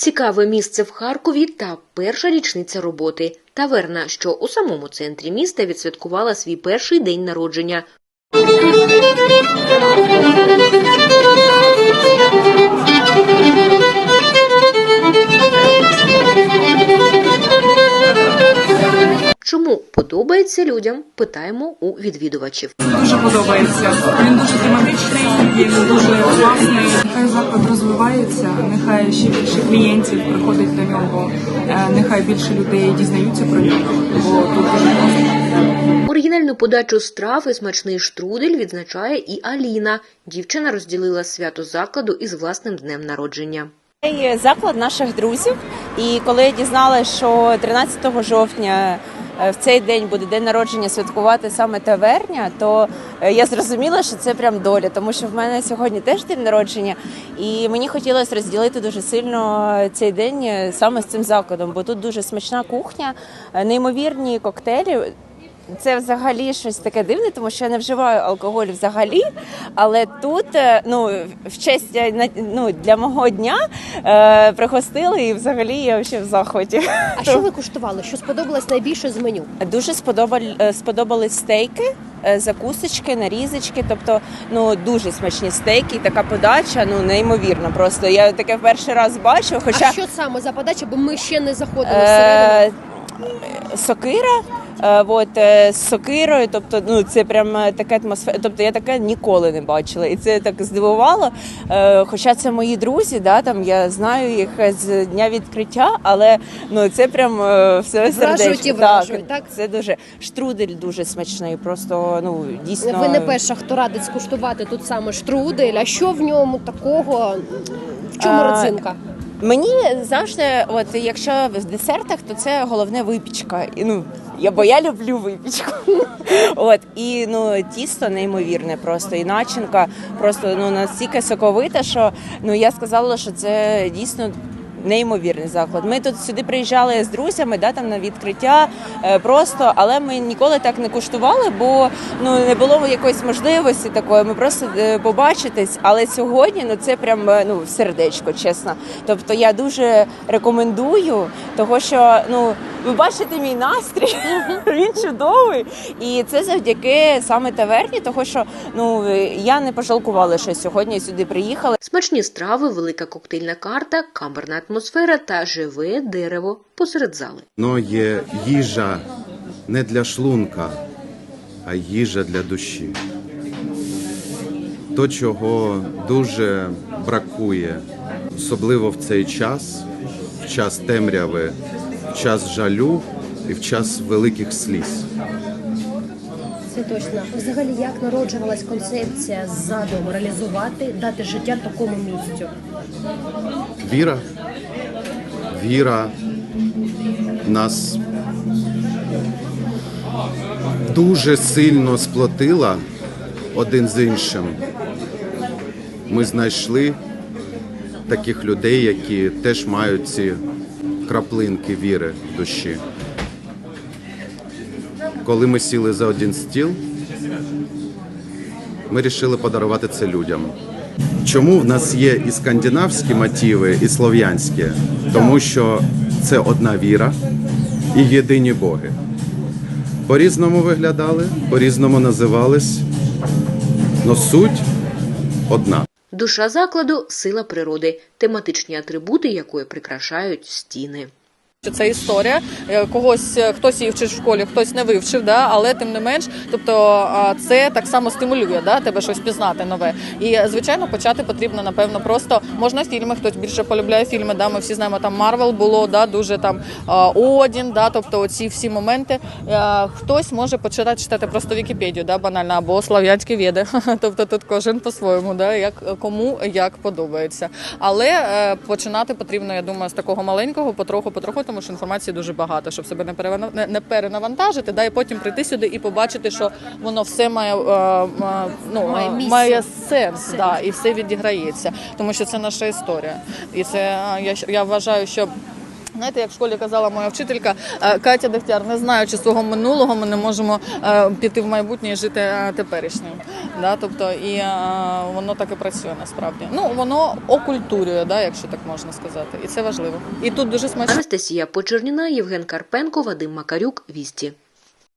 Цікаве місце в Харкові та перша річниця роботи. Таверна, що у самому центрі міста відсвяткувала свій перший день народження. Чому подобається людям? Питаємо у відвідувачів. Дуже подобається. Він дуже тематичний, він дуже класний. Нехай заклад розвивається, нехай ще більше клієнтів приходить до нього, е, нехай більше людей дізнаються про нього, бо тут дуже класно. Оригінальну подачу страв і смачний штрудель відзначає і Аліна. Дівчина розділила свято закладу із власним днем народження. Цей заклад наших друзів. І коли я дізналася, що 13 жовтня в цей день буде день народження святкувати саме таверня, то е, я зрозуміла, що це прям доля, тому що в мене сьогодні теж день народження, і мені хотілося розділити дуже сильно цей день е, саме з цим закладом, бо тут дуже смачна кухня, е, неймовірні коктейлі. Це взагалі щось таке дивне, тому що я не вживаю алкоголь взагалі. Але тут е, ну в честь е, ну, для мого дня е, пригостили, і взагалі я ще в захваті. А що ви куштували? Що сподобалось найбільше з меню? Дуже е, сподобались стейки, закусочки, нарізочки. Тобто, ну дуже смачні стейки, така подача, ну неймовірно. Просто я таке в перший раз бачу. Хоча А що саме за подача? Бо ми ще не заходили всередину. Сокира. Е, От е, з сокирою, тобто, ну це прям е, така атмосфера. Тобто я таке ніколи не бачила, і це так здивувало. Хоча це мої друзі, да там я знаю їх з дня відкриття, але ну це прям все Вражують сердечко. і вражують, так? Це дуже штрудель дуже смачний. Просто ну дійсно Ви не перша, хто радить скуштувати тут саме штрудель. А що в ньому такого? В чому родзинка? Мені завжди, от якщо в десертах, то це головне випічка. І ну я бо я люблю випічку. От і ну тісто неймовірне, просто і начинка просто ну настільки соковита, що ну я сказала, що це дійсно. Неймовірний заклад. Ми тут сюди приїжджали з друзями, да там на відкриття е, просто, але ми ніколи так не куштували, бо ну не було якоїсь можливості такої. Ми просто е, побачитись. Але сьогодні ну це прям е, ну сердечко, чесно. Тобто я дуже рекомендую, того що ну ви бачите мій настрій, він чудовий, і це завдяки саме таверні, того що ну я не пожалкувала, що сьогодні сюди приїхала. Смачні страви, велика коктейльна карта, камерна атмосфера та живе дерево посеред зали. Но є їжа не для шлунка, а їжа для душі. То, чого дуже бракує, особливо в цей час, в час темряви, в час жалю і в час великих сліз. Це точно. Взагалі, як народжувалась концепція задуму реалізувати, дати життя такому місцю? Віра, віра нас дуже сильно сплотила один з іншим. Ми знайшли таких людей, які теж мають ці краплинки віри в душі. Коли ми сіли за один стіл, ми вирішили подарувати це людям. Чому в нас є і скандинавські мотиви, і слов'янські? Тому що це одна віра і єдині боги. По-різному виглядали, по-різному називались, але суть одна. Душа закладу сила природи, тематичні атрибути якої прикрашають стіни. Що це історія е, когось, е, хтось її вчив в школі, хтось не вивчив, да, але тим не менш, тобто це так само стимулює да, тебе щось пізнати нове. І е, звичайно, почати потрібно, напевно, просто можна фільми, хтось більше полюбляє фільми. Да, ми всі знаємо, там Марвел було, да, дуже там Одін, да, тобто оці всі моменти. Хтось може почитати читати просто Вікіпедію, да, банально, або слав'янські веди. Тобто тут кожен по-своєму, да, як кому як подобається. Але починати потрібно, я думаю, з такого маленького, потроху, потроху, тому що інформації дуже багато, щоб себе не перенавантажити, да, і потім прийти сюди і побачити, що воно все має, е, е, ну, Має е, має сенс, да, і все відіграється, тому що це наша історія. І це я, я вважаю, що Знаєте, як в школі казала моя вчителька е, Катя Дегтяр, не знаючи свого минулого, ми не можемо е, піти в майбутнє і жити е, теперішнім. Да? Тобто, і воно так і працює насправді. Ну воно окультурює, да, якщо так можна сказати, і це важливо. І тут дуже смачно. Анастасія Почерніна, Євген Карпенко, Вадим Макарюк, Вісті.